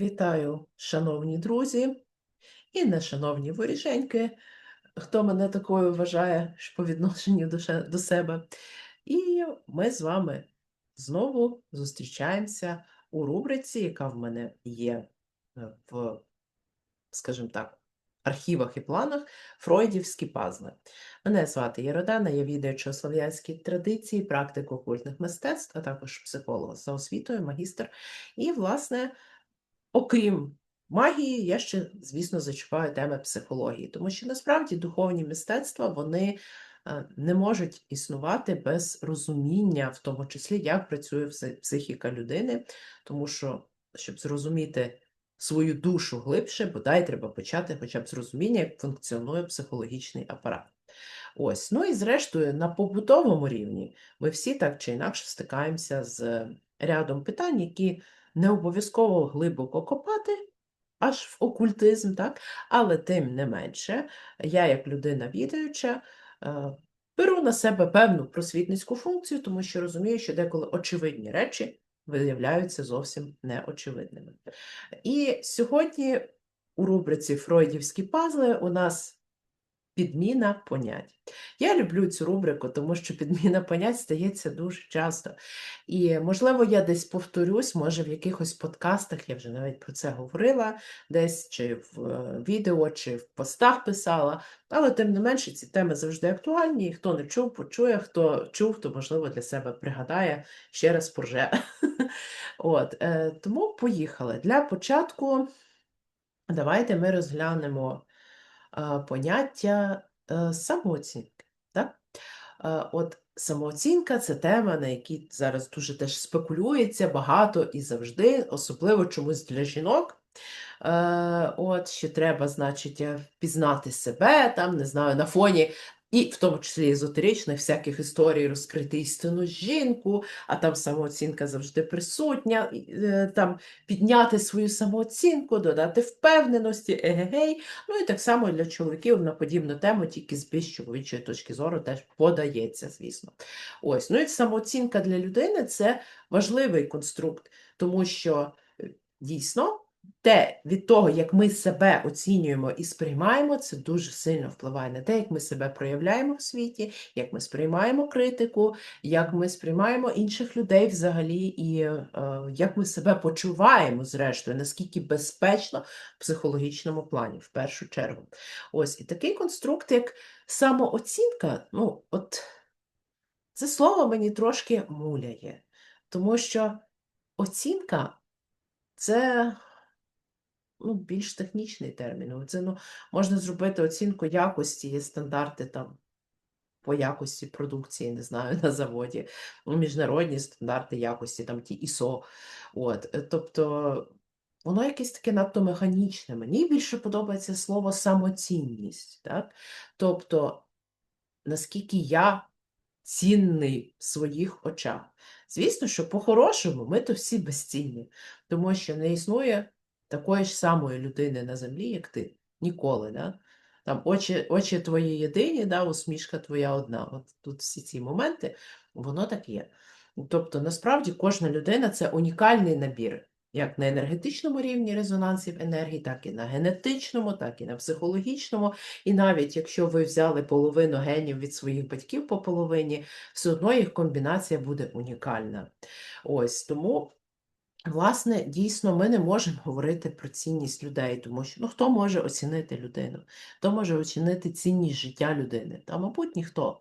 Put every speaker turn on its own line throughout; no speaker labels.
Вітаю, шановні друзі і нешановні воріженьки, хто мене такою вважає по відношенню до, себе. І ми з вами знову зустрічаємося у рубриці, яка в мене є е, в, скажімо так, архівах і планах Фройдівські пазли. Мене звати Єродана, я відаючи слов'янські традиції, практику окультних мистецтв, а також психолог за освітою, магістр. І, власне, Окрім магії, я ще, звісно, зачіпаю теми психології, тому що насправді духовні мистецтва вони е, не можуть існувати без розуміння, в тому числі, як працює психіка людини, тому що, щоб зрозуміти свою душу глибше, бодай треба почати хоча б з розуміння, як функціонує психологічний апарат. Ось, ну і зрештою, на побутовому рівні ми всі так чи інакше стикаємося з рядом питань, які не обов'язково глибоко копати, аж в окультизм, так? Але тим не менше, я, як людина відаюча, е, беру на себе певну просвітницьку функцію, тому що розумію, що деколи очевидні речі виявляються зовсім неочевидними. І сьогодні у рубриці Фройдівські пазли у нас підміна понять. Я люблю цю рубрику, тому що підміна понять стається дуже часто. І, можливо, я десь повторюсь, може, в якихось подкастах, я вже навіть про це говорила, десь чи в е, відео, чи в постах писала, але тим не менше ці теми завжди актуальні, і хто не чув, почує, хто чув, то, можливо, для себе пригадає, ще раз порже. От, е, тому поїхали. Для початку давайте ми розглянемо поняття е, самооцінки. Так? От самооцінка це тема, на якій зараз дуже теж спекулюється багато і завжди, особливо чомусь для жінок. Е, От, що треба, значить, е, впізнати себе, там, не знаю, на фоні, і в тому числі езотеричних всяких історій розкрити істинну жінку, а там самооцінка завжди присутня, е, там підняти свою самооцінку, додати впевненості, егегей. Ну і так само для чоловіків на подібну тему, тільки з більш чоловічої точки зору теж подається, звісно. Ось, ну і самооцінка для людини це важливий конструкт, тому що е, дійсно те від того, як ми себе оцінюємо і сприймаємо, це дуже сильно впливає на те, як ми себе проявляємо в світі, як ми сприймаємо критику, як ми сприймаємо інших людей взагалі, і е, як ми себе почуваємо, зрештою, наскільки безпечно в психологічному плані, в першу чергу. Ось і такий конструкт, як самооцінка, ну, от це слово мені трошки муляє, тому що оцінка це ну, більш технічний термін. Це ну, можна зробити оцінку якості, є стандарти там по якості продукції, не знаю, на заводі, ну, міжнародні стандарти якості, там ті ISO. От, е, тобто воно якесь таке надто механічне. Мені більше подобається слово самоцінність. Так? Тобто, наскільки я цінний в своїх очах. Звісно, що по-хорошому ми то всі безцінні, тому що не існує такої ж самої людини на землі, як ти. Ніколи. Да? Там очі, очі твої єдині, да, усмішка твоя одна. От тут всі ці моменти, воно так є. Тобто, насправді, кожна людина це унікальний набір, як на енергетичному рівні резонансів енергії, так і на генетичному, так і на психологічному. І навіть якщо ви взяли половину генів від своїх батьків по половині, все одно їх комбінація буде унікальна. Ось тому. Власне, дійсно, ми не можемо говорити про цінність людей, тому що ну, хто може оцінити людину, хто може оцінити цінність життя людини? Та, мабуть, ніхто.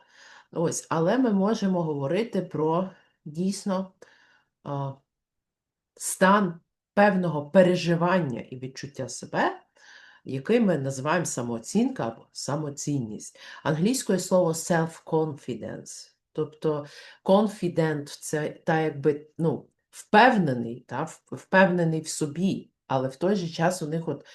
Ось, але ми можемо говорити про дійсно а, стан певного переживання і відчуття себе, який ми називаємо самооцінка або самоцінність. Англійською слово self-confidence. Тобто confident – це та якби ну, впевнений, та, впевнений в собі, але в той же час у них от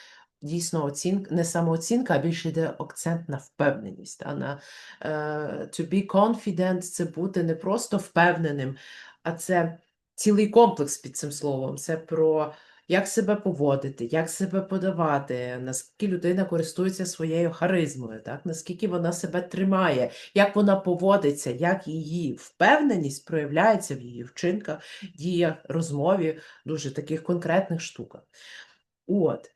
дійсно оцінка, не самооцінка, а більше йде акцент на впевненість. Та, на, uh, to be confident – це бути не просто впевненим, а це цілий комплекс під цим словом. Це про як себе поводити, як себе подавати, наскільки людина користується своєю харизмою, так? наскільки вона себе тримає, як вона поводиться, як її впевненість проявляється в її вчинках, діях, розмові, дуже таких конкретних штуках. От.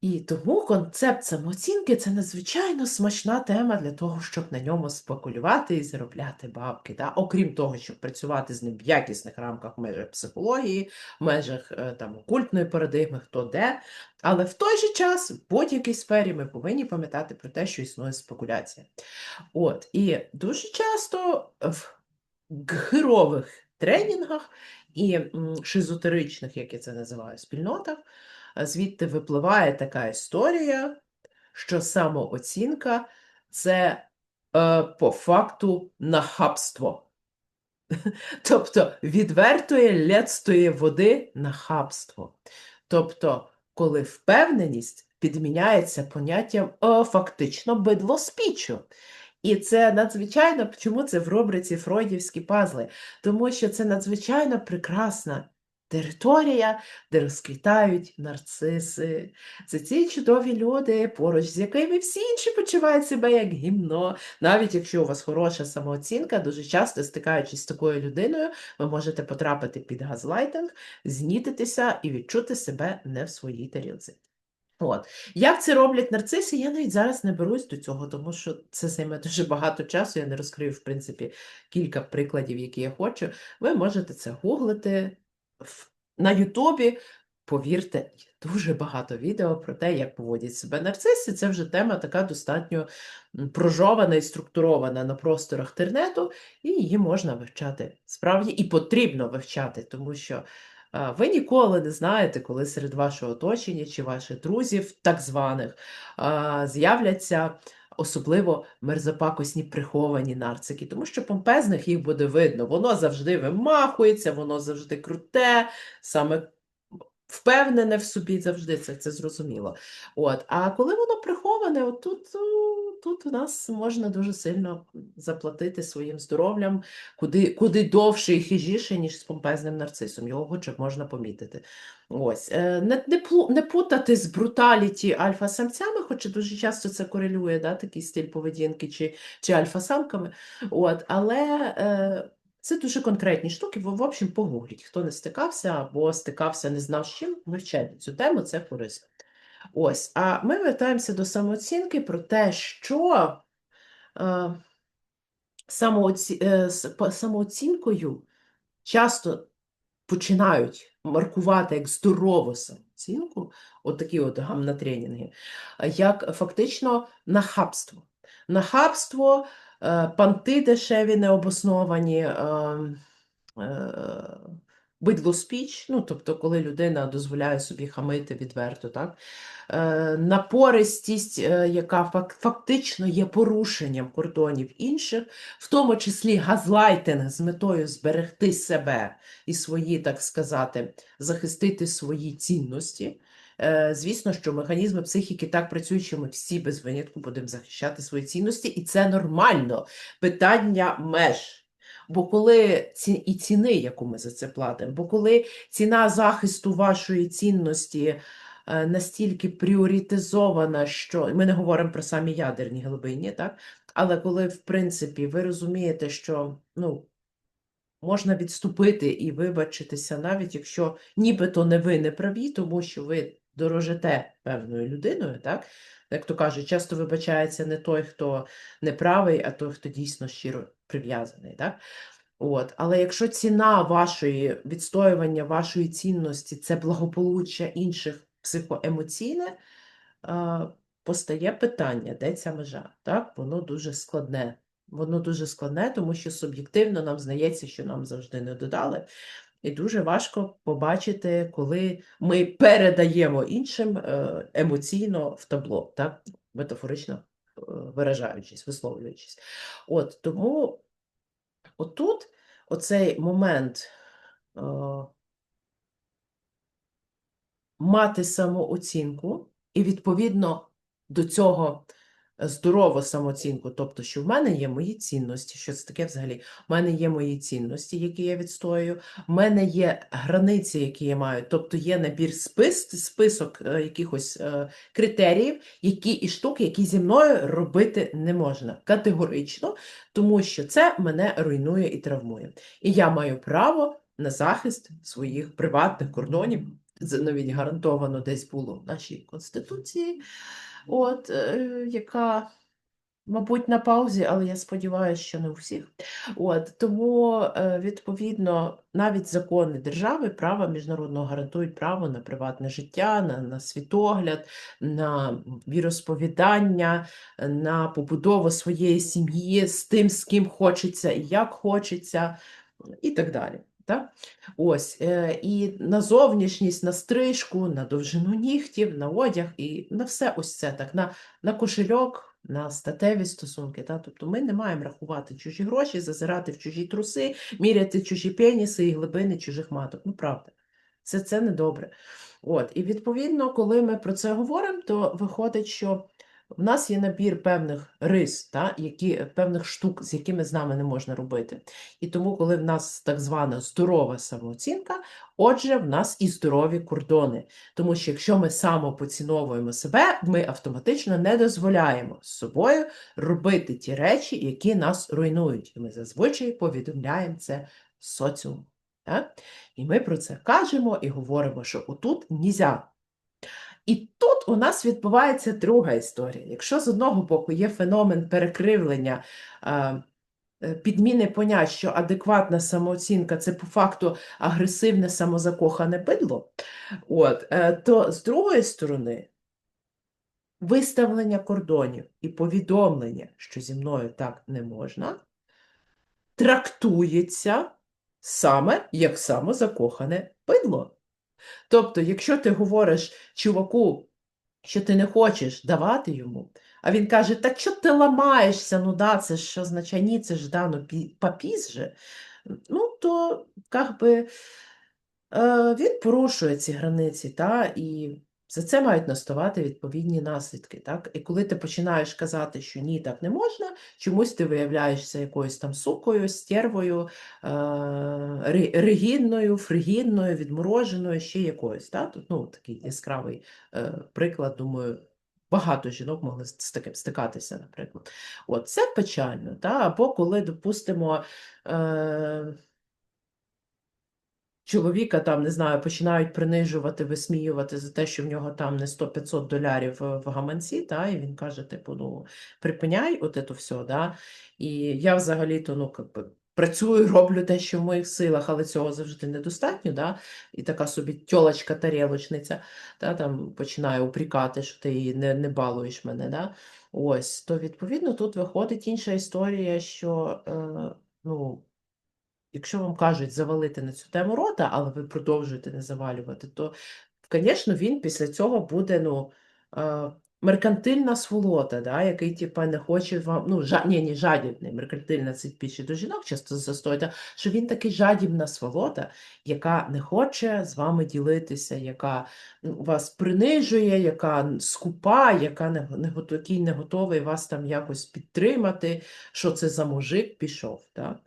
І тому концепт самооцінки це надзвичайно смачна тема для того, щоб на ньому спекулювати і заробляти бабки. Да? Окрім того, щоб працювати з ним в якісних рамках межах психології, в межах е, там, окультної парадигми, хто де. Але в той же час, в будь-якій сфері, ми повинні пам'ятати про те, що існує спекуляція. От, І дуже часто в гирових тренінгах і шизотеричних, як я це називаю, спільнотах, звідти випливає така історія, що самооцінка це е, по факту нахабство. Тобто відвертої лецтої води нахабство. Тобто, коли впевненість підміняється поняттям о, фактично бидло спічу. І це надзвичайно, чому це в рубриці Фройдівські пазли? Тому що це надзвичайно прекрасна територія, де розквітають нарциси. Це ці чудові люди, поруч з якими всі інші почувають себе як гімно. Навіть якщо у вас хороша самооцінка, дуже часто стикаючись з такою людиною, ви можете потрапити під газлайтинг, знітитися і відчути себе не в своїй тарілці. От. Як це роблять нарциси, я навіть зараз не берусь до цього, тому що це займе дуже багато часу. Я не розкрию, в принципі, кілька прикладів, які я хочу. Ви можете це гуглити на Ютубі. Повірте, є дуже багато відео про те, як поводять себе нарциси. Це вже тема така достатньо прожована і структурована на просторах інтернету, і її можна вивчати справді і потрібно вивчати, тому що Ви ніколи не знаєте, коли серед вашого оточення чи ваших друзів, так званих, з'являться особливо мерзопакосні приховані нарцики, тому що помпезних їх буде видно. Воно завжди вимахується, воно завжди круте, саме впевнене в собі завжди це, це зрозуміло. От. А коли воно приховане, от тут, у нас можна дуже сильно заплатити своїм здоров'ям куди, куди довше і хижіше, ніж з помпезним нарцисом. Його хоча б можна помітити. Ось. Е, Не, не, не путати з бруталіті альфа-самцями, хоча дуже часто це корелює, да, такий стиль поведінки чи, чи альфа-самками. От. Але е, це дуже конкретні штуки. В, общем, погугліть. Хто не стикався або стикався, не знав з чим, вивчайте цю тему, це корисно. Ось. А ми вертаємося до самооцінки про те, що е, самооці... е, самооцінкою часто починають маркувати як здорову самооцінку, от такі от гамна-тренінги, як фактично нахабство. Нахабство, е, панти дешеві, необосновані, е, е, бидлоспіч, ну, тобто, коли людина дозволяє собі хамити відверто, так? Е, напористість, е, яка фак- фактично є порушенням кордонів інших, в тому числі газлайтинг з метою зберегти себе і свої, так сказати, захистити свої цінності. Е, Звісно, що механізми психіки так працюють, що ми всі без винятку будемо захищати свої цінності, і це нормально. Питання меж. Бо коли ці і ціни, яку ми за це платимо, бо коли ціна захисту вашої цінності е, настільки пріоритизована, що ми не говоримо про самі ядерні глибині, так? Але коли, в принципі, ви розумієте, що ну, можна відступити і вибачитися, навіть якщо нібито не ви не праві, тому що ви дорожите певною людиною, так? Як то кажуть, часто вибачається не той, хто неправий, а той, хто дійсно щиро прив'язаний. Так? От. Але якщо ціна вашої відстоювання вашої цінності це благополуччя інших психоемоційне, постає питання, де ця межа? Так? Воно дуже складне. Воно дуже складне, тому що суб'єктивно нам здається, що нам завжди не додали. І дуже важко побачити, коли ми передаємо іншим е, емоційно в табло, так? метафорично е, виражаючись, висловлюючись. От тому отут оцей момент е, мати самооцінку і відповідно до цього здорову самооцінку, тобто, що в мене є мої цінності, що це таке взагалі? В мене є мої цінності, які я відстоюю, в мене є границі, які я маю, тобто є набір спис, список е, якихось е, критеріїв, які і штуки, які зі мною робити не можна. Категорично, тому що це мене руйнує і травмує. І я маю право на захист своїх приватних кордонів, Це навіть гарантовано десь було в нашій Конституції, от, е, яка, мабуть, на паузі, але я сподіваюся, що не у всіх. От, тому, е, відповідно, навіть закони держави, права міжнародного гарантують право на приватне життя, на, на світогляд, на віросповідання, на побудову своєї сім'ї з тим, з ким хочеться і як хочеться, і так далі. Так? Ось, е, і на зовнішність, на стрижку, на довжину нігтів, на одяг і на все ось це так, на, на кошельок, на статеві стосунки. Так? Тобто ми не маємо рахувати чужі гроші, зазирати в чужі труси, міряти чужі пеніси і глибини чужих маток. Ну, правда, це, це недобре. От, і відповідно, коли ми про це говоримо, то виходить, що в нас є набір певних рис, та, які, певних штук, з якими з нами не можна робити. І тому, коли в нас так звана здорова самооцінка, отже, в нас і здорові кордони. Тому що якщо ми самопоціновуємо себе, ми автоматично не дозволяємо з собою робити ті речі, які нас руйнують. І ми зазвичай повідомляємо це соціуму. І ми про це кажемо і говоримо, що отут нельзя. І тут у нас відбувається друга історія. Якщо з одного боку є феномен перекривлення, е, підміни понять, що адекватна самооцінка це по факту агресивне самозакохане бидло, от, е, то з другої сторони виставлення кордонів і повідомлення, що зі мною так не можна, трактується саме як самозакохане бидло. Тобто, якщо ти говориш чуваку, що ти не хочеш давати йому, а він каже, так що ти ламаєшся, ну да, це ж означає, ні, це ж дано ну же, ну то как би, е, він порушує ці границі, та, і за це мають наставати відповідні наслідки. Так? І коли ти починаєш казати, що ні, так не можна, чомусь ти виявляєшся якоюсь там сукою, стервою, е ригідною, фригідною, відмороженою, ще якоюсь. Так? Тут, ну, Такий яскравий е приклад, думаю. Багато жінок могли з таким стикатися, наприклад. От, Це печально. Та? Або коли, допустимо, е чоловіка там, не знаю, починають принижувати, висміювати за те, що в нього там не 100-500 долярів в гаманці, та, і він каже, типу, ну, припиняй от це все, да, і я взагалі-то, ну, працюю, роблю те, що в моїх силах, але цього завжди недостатньо, да, і така собі тьолочка-тарілочниця, да, там починає упрікати, що ти її не, не балуєш мене, да, ось, то, відповідно, тут виходить інша історія, що, е, ну, Якщо вам кажуть завалити на цю тему рота, але ви продовжуєте не завалювати, то, звісно, він після цього буде ну, е, меркантильна сволота, да, який типа, не хоче вам, ну, жа, ні, ні, жадібний, меркантильна це більше до жінок часто застоїть, що він такий жадібна сволота, яка не хоче з вами ділитися, яка ну, вас принижує, яка скупа, яка не, не, який не готовий вас там якось підтримати, що це за мужик пішов. Да?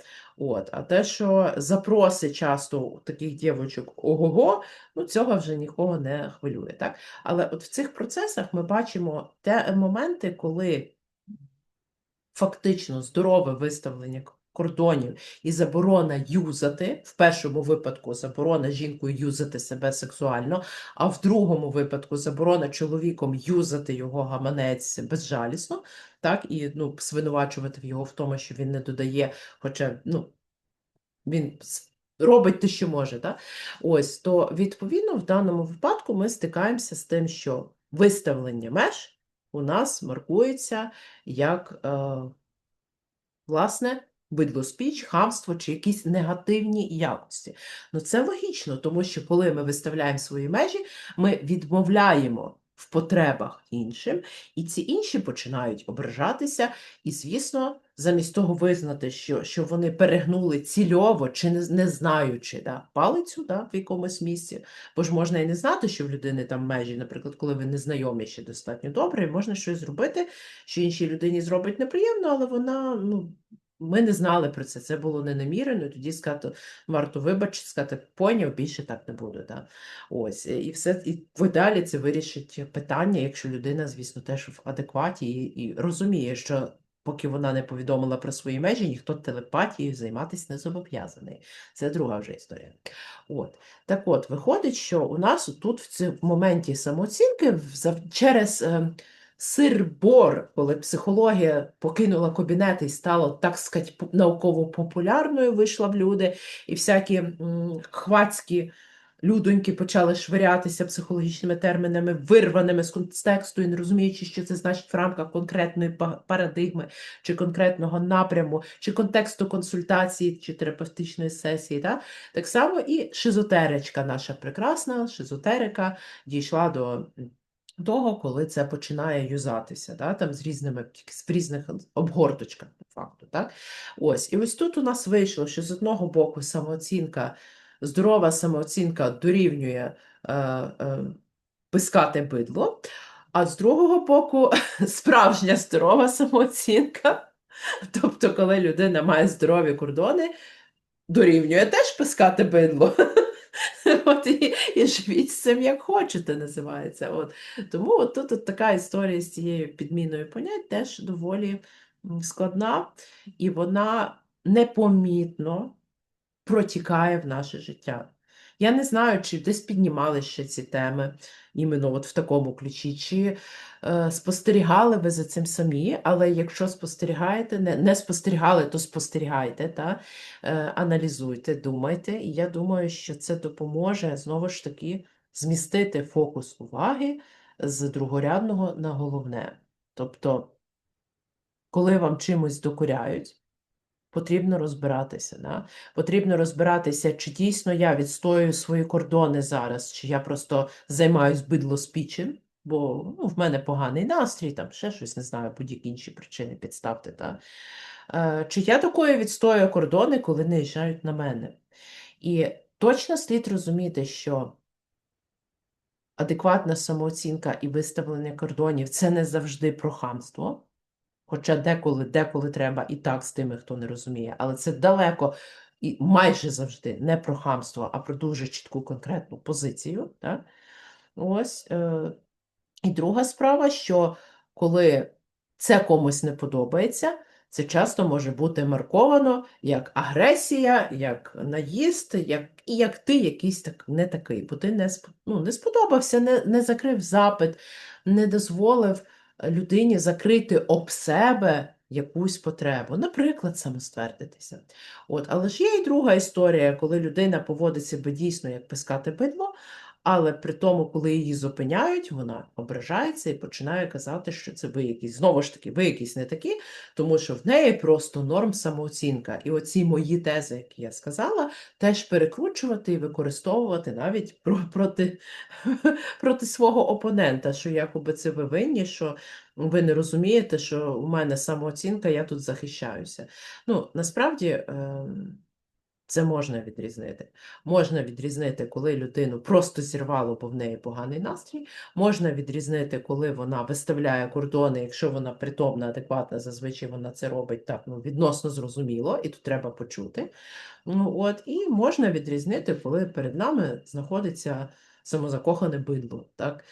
От, А те, що запроси часто у таких дівочок ого-го, ну цього вже нікого не хвилює. Так? Але от в цих процесах ми бачимо те моменти, коли фактично здорове виставлення кордонів і заборона юзати, в першому випадку заборона жінкою юзати себе сексуально, а в другому випадку заборона чоловіком юзати його гаманець безжалісно, так, і ну, свинувачувати його в тому, що він не додає, хоча ну, він робить те, що може. Так? Ось, то відповідно в даному випадку ми стикаємося з тим, що виставлення меж у нас маркується як, е, власне, бидлоспіч, хамство чи якісь негативні якості. Ну це логічно, тому що коли ми виставляємо свої межі, ми відмовляємо в потребах іншим, і ці інші починають ображатися, і, звісно, замість того визнати, що що вони перегнули цільово чи не, не знаючи да, палицю да, в якомусь місці, бо ж можна і не знати, що в людини там межі, наприклад, коли ви не знайомі ще достатньо добре, і можна щось зробити, що іншій людині зробить неприємно, але вона ну, ми не знали про це, це було не намірено, тоді сказати, варто вибачити, сказати, поняв, більше так не буде. Да? Ось, І все, і далі це вирішить питання, якщо людина, звісно, теж в адекваті і, і розуміє, що поки вона не повідомила про свої межі, ніхто телепатією займатися не зобов'язаний. Це друга вже історія. От. Так от, виходить, що у нас тут в цьому моменті самооцінки через е, сир-бор, коли психологія покинула кабінети і стала, так сказати, науково-популярною, вийшла в люди, і всякі хвацькі людоньки почали швирятися психологічними термінами, вирваними з контексту і не розуміючи, що це значить в рамках конкретної парадигми, чи конкретного напряму, чи контексту консультації, чи терапевтичної сесії. Да? Так само і шизотеричка наша прекрасна, шизотерика дійшла до того, коли це починає юзатися, да? там з різними з різних обгорточках, по факту. Так? Ось, і ось тут у нас вийшло, що з одного боку самооцінка, здорова самооцінка дорівнює е, е, пискати бидло, а з другого боку, справжня здорова самооцінка, тобто, коли людина має здорові кордони, дорівнює теж пискати бидло. От і, і живіть з цим як хочете, називається. От. Тому от тут от така історія з цією підміною понять теж доволі складна, і вона непомітно протікає в наше життя. Я не знаю, чи десь піднімали ще ці теми, іменно от в такому ключі, чи е, спостерігали ви за цим самі, але якщо спостерігаєте, не, не спостерігали, то спостерігайте, та? Е, аналізуйте, думайте, і я думаю, що це допоможе знову ж таки змістити фокус уваги з другорядного на головне. Тобто, коли вам чимось докоряють, потрібно розбиратися. Да? Потрібно розбиратися, чи дійсно я відстоюю свої кордони зараз, чи я просто займаюсь бидлоспічем, бо ну, в мене поганий настрій, там ще щось, не знаю, будь-які інші причини підставте. Та? Е, Чи я такою відстоюю кордони, коли наїжджають на мене? І точно слід розуміти, що адекватна самооцінка і виставлення кордонів це не завжди про хамство. Хоча деколи, деколи треба і так з тими, хто не розуміє, але це далеко і майже завжди не про хамство, а про дуже чітку конкретну позицію. Так? Ось. Е, і друга справа, що коли це комусь не подобається, це часто може бути марковано як агресія, як наїзд, як, і як ти якийсь так, не такий, бо ти не, ну, не сподобався, не, не закрив запит, не дозволив людині закрити об себе якусь потребу, наприклад, самоствердитися. От, але ж є і друга історія, коли людина поводить себе дійсно як пискати бидло, але при тому, коли її зупиняють, вона ображається і починає казати, що це ви якісь, знову ж таки, ви якісь не такі, тому що в неї просто норм самооцінка. І оці мої тези, які я сказала, теж перекручувати і використовувати навіть про- проти, проти свого опонента, що якоби це ви винні, що ви не розумієте, що у мене самооцінка, я тут захищаюся. Ну, насправді. Це можна відрізнити. Можна відрізнити, коли людину просто зірвало, бо в неї поганий настрій. Можна відрізнити, коли вона виставляє кордони, якщо вона притомна, адекватна, зазвичай вона це робить так ну, відносно зрозуміло, і тут треба почути. Ну, от, і можна відрізнити, коли перед нами знаходиться самозакохане бидло. Так?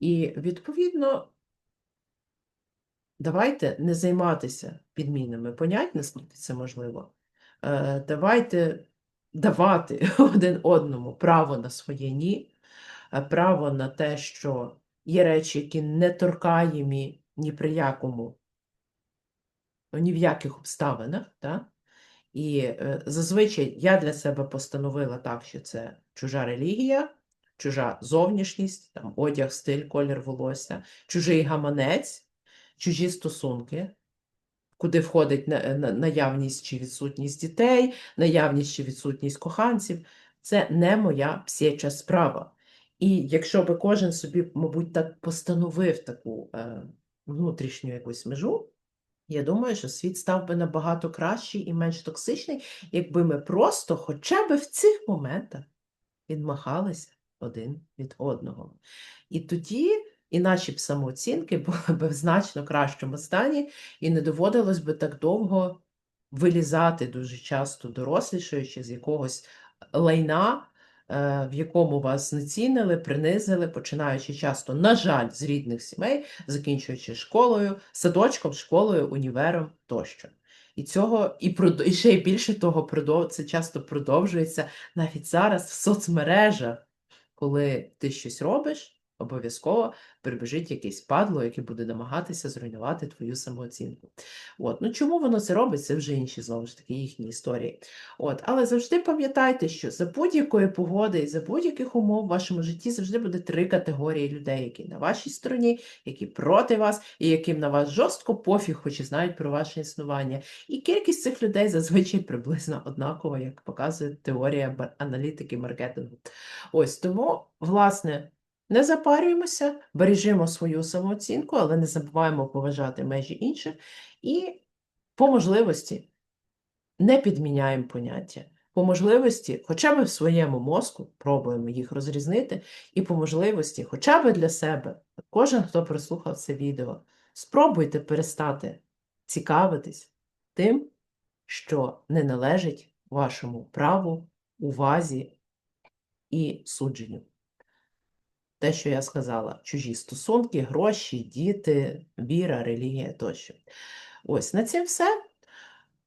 І відповідно. Давайте не займатися підмінами понять, наскільки це можливо. Е, Давайте давати один одному право на своє ні, е, право на те, що є речі, які не торкаємі ні при якому, ні в яких обставинах. Так? І е, зазвичай я для себе постановила так, що це чужа релігія, чужа зовнішність, там, одяг, стиль, колір волосся, чужий гаманець, чужі стосунки, куди входить на- на- наявність чи відсутність дітей, наявність чи відсутність коханців. Це не моя псяча справа. І якщо би кожен собі, мабуть, так постановив таку е, внутрішню якусь межу, я думаю, що світ став би набагато кращий і менш токсичний, якби ми просто хоча б в цих моментах відмахалися один від одного. І тоді і наші б самооцінки були б в значно кращому стані, і не доводилось би так довго вилізати дуже часто дорослішаючи з якогось лайна, е, в якому вас знецінили, принизили, починаючи часто, на жаль, з рідних сімей, закінчуючи школою, садочком, школою, універом тощо. І цього і і ще й більше того, продов- це часто продовжується навіть зараз в соцмережах, коли ти щось робиш, обов'язково прибіжить якийсь падло, який буде намагатися зруйнувати твою самооцінку. От. Ну, чому воно це робить, це вже інші, знову ж таки, їхні історії. От. Але завжди пам'ятайте, що за будь-якої погоди і за будь-яких умов в вашому житті завжди буде три категорії людей, які на вашій стороні, які проти вас, і яким на вас жорстко пофіг, хоч і знають про ваше існування. І кількість цих людей зазвичай приблизно однакова, як показує теорія аналітики маркетингу. Ось тому, власне, не запарюємося, бережімо свою самооцінку, але не забуваємо поважати межі інших і по можливості не підміняємо поняття. По можливості, хоча б в своєму мозку пробуємо їх розрізнити, і по можливості, хоча б для себе, кожен, хто прослухав це відео, спробуйте перестати цікавитись тим, що не належить вашому праву, увазі і судженню. Те, що я сказала, чужі стосунки, гроші, діти, віра, релігія тощо. Ось на цим все.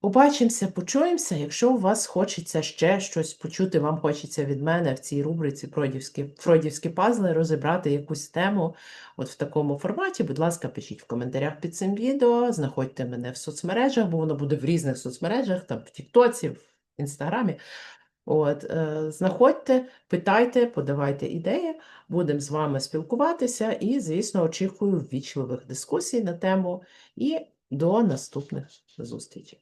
Побачимося, почуємося. Якщо у вас хочеться ще щось почути, вам хочеться від мене в цій рубриці Фройдівські, Фройдівські пазли розібрати якусь тему от в такому форматі, будь ласка, пишіть в коментарях під цим відео, знаходьте мене в соцмережах, бо воно буде в різних соцмережах, там в Тіктоці, в Інстаграмі. От, е, знаходьте, питайте, подавайте ідеї, будемо з вами спілкуватися і, звісно, очікую ввічливих дискусій на тему і до наступних зустрічей.